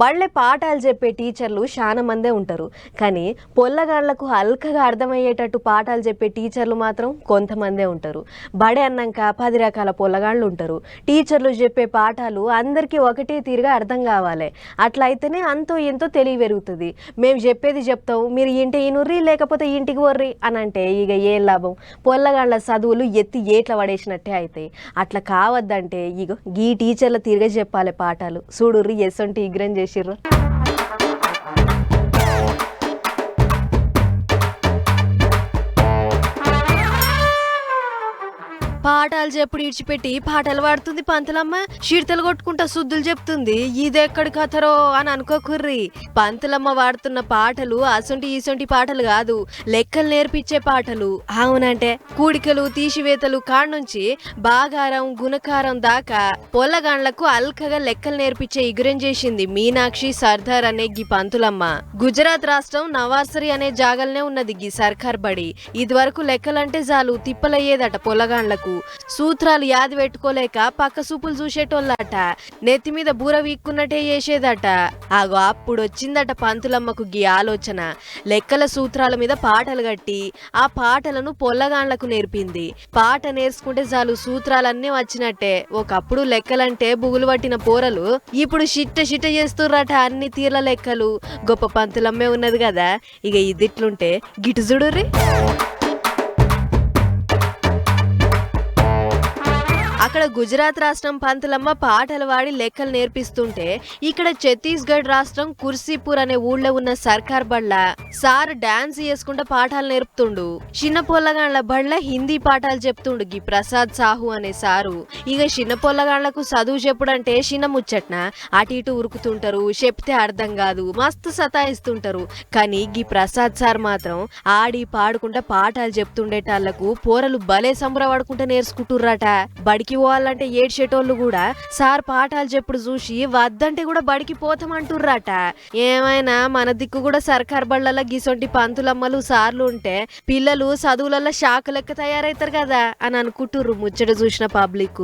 బళ్ళే పాఠాలు చెప్పే టీచర్లు చాలా మందే ఉంటారు. కానీ పొల్లగాళ్ళకు హల్కగా అర్థమయ్యేటట్టు పాఠాలు చెప్పే టీచర్లు మాత్రం కొంతమందే ఉంటారు. బడే అన్నాక పది రకాల పొల్లగాళ్ళు ఉంటారు. టీచర్లు చెప్పే పాఠాలు అందరికీ ఒకటే తీరుగా అర్థం కావాలి. అట్లా అయితేనే అంతో ఎంతో తెలివి పెరుగుతుంది మేము చెప్పేది చెప్తాం మీరు ఇంటి ఈనుర్రి లేకపోతే ఇంటికి వర్రి అని అంటే ఇక ఏం లాభం? పొల్లగాళ్ళ చదువులు ఎత్తి ఏట్ల పడేసినట్టే అవుతాయి అట్లా కావద్దంటే ఇగో ఈ టీచర్ల తిరిగే చెప్పాలి పాఠాలు. చూడుర్రి ఎసొంటి ఇగ్రం decirlo. పాఠాలు చెప్పుడు ఇడిచిపెట్టి పాటలు పాడుతుంది పంతులమ్మ. షిడతలు కొట్టుకుంటా శుద్ధులు చెప్తుంది. ఇదెక్కడి కథరో అని అనుకోకుర్రి పంతులమ్మ వాడుతున్న పాటలు అసొంటి ఈసొంటి పాటలు కాదు లెక్కలు నేర్పించే పాటలు. అవునంటే కూడికలు తీసివేతలు కాడ్నుంచి బాగారం గుణకారం దాకా పొల్లగాండ్లకు అల్కగా లెక్కలు నేర్పించే ఇగురం చేసింది మీనాక్షి సర్దార్ అనే గి పంతులమ్మ. గుజరాత్ రాష్ట్రం నవార్సరి అనే జాగల్నే ఉన్నది గి సర్కార్ బడి. ఇదివరకు లెక్కలంటే చాలు తిప్పలయ్యేదట పొల్లగాండ్లకు. సూత్రాలు యాది పెట్టుకోలేక పక్క సూపులు చూసేటోళ్ళట. నెత్తి మీద బూర వీక్కున్నట్టే చేసేదట. ఆగో అప్పుడు వచ్చిందట పంతులమ్మకు గీ ఆలోచన. లెక్కల సూత్రాల మీద పాటలు కట్టి ఆ పాటలను పొల్లగాండ్లకు నేర్పింది. పాట నేర్చుకుంటే చాలు సూత్రాలన్నీ వచ్చినట్టే. ఒకప్పుడు లెక్కలంటే బుగులు పట్టిన పోరలు ఇప్పుడు షిట్ట షిట్ట చేస్తుర్రట అన్ని తీర్ల లెక్కలు. గొప్ప పంతులమ్మే ఉన్నది కదా ఇక ఇదిట్లుంటే గిటు చూడుర్రి. అక్కడ గుజరాత్ రాష్ట్రం పంతులమ్మ పాటలు వాడి లెక్కలు నేర్పిస్తుంటే ఇక్కడ ఛత్తీస్గఢ్ రాష్ట్రం కుర్సీపూర్ అనే ఊళ్ళో ఉన్న సర్కార్ బళ్ళ. సార్ డాన్స్ చేసుకుంటా పాఠాలు నేర్పుతుండు. చిన్న పొల్లగాండ్ల బళ్ళ హిందీ పాఠాలు చెప్తుండు గి ప్రసాద్ సాహు అనే సారు. ఇక చిన్న పొల్లగాండ్లకు చదువు చెప్పుడంటే చిన్న ముచ్చట్న? అటు ఇటు ఉరుకుతుంటారు చెప్తే అర్థం కాదు మస్తు సతాయిస్తుంటారు. కానీ గీ ప్రసాద్ సార్ మాత్రం ఆడి పాడుకుంటా పాఠాలు చెప్తుండేటాళ్ళకు పోరలు భలే సంబరపడుకుంటా నేర్చుకుంటుర్రట. బడికి పోవాలంటే ఏడ్చేటోళ్ళు కూడా సార్ పాఠాలు చెప్పుడు చూసి వద్దంటే కూడా బడికి పోతామంటుర్రట. ఏమైనా మన దిక్కు కూడా సర్కార్ బళ్ళల్లో గిసొంటి పంతులమ్మలు సార్లు ఉంటే పిల్లలు చదువులలో షాకు లెక్క తయారవుతారు కదా అని అనుకుంటుర్రు ముచ్చట చూసిన పబ్లిక్